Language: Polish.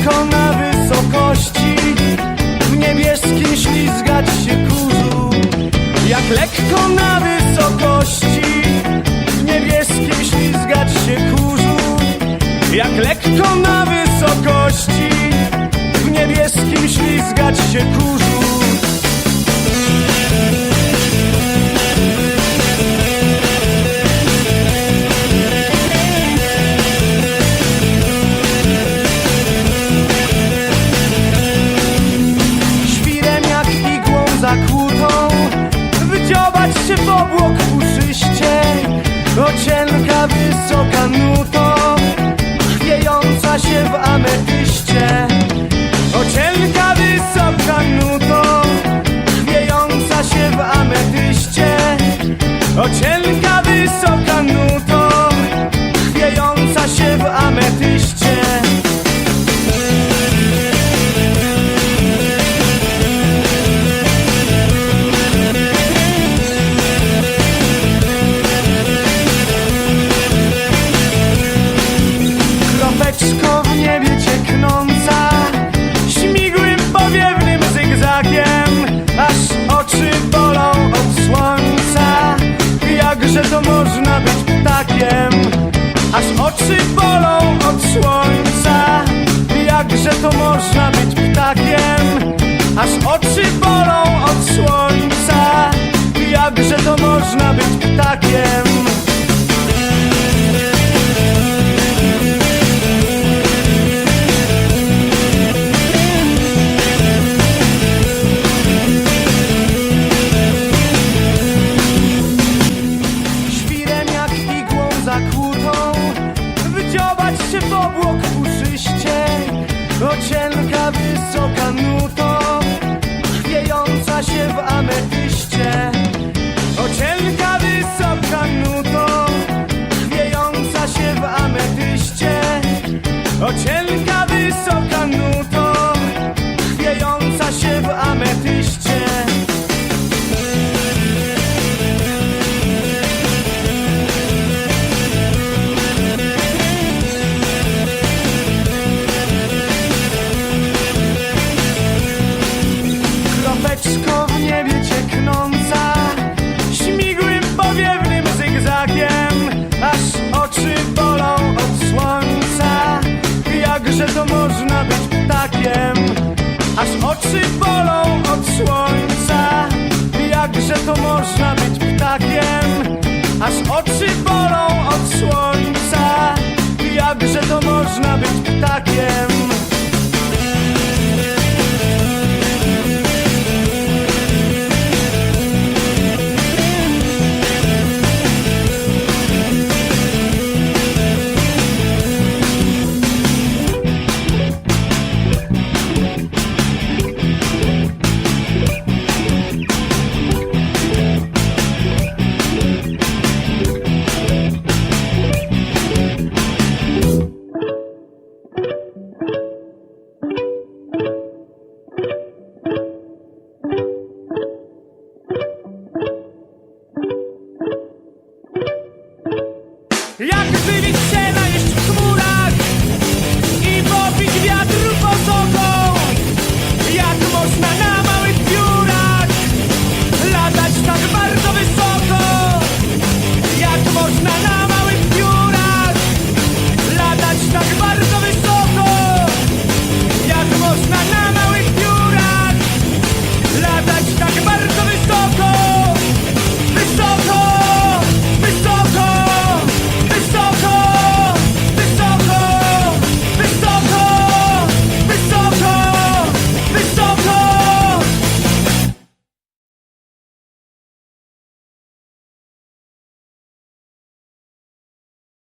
tylko na wysokości W niebieskim ślizgać się kurzu. Jak lekko na wysokości W niebieskim ślizgać się kurzu. Jak lekko na wysokości W niebieskim ślizgać się kurzu. seu caminho. oczy bolą od słońca. Jakże to można być ptakiem? Aż so oczy bolą od słońca Jakże to można być ptakiem?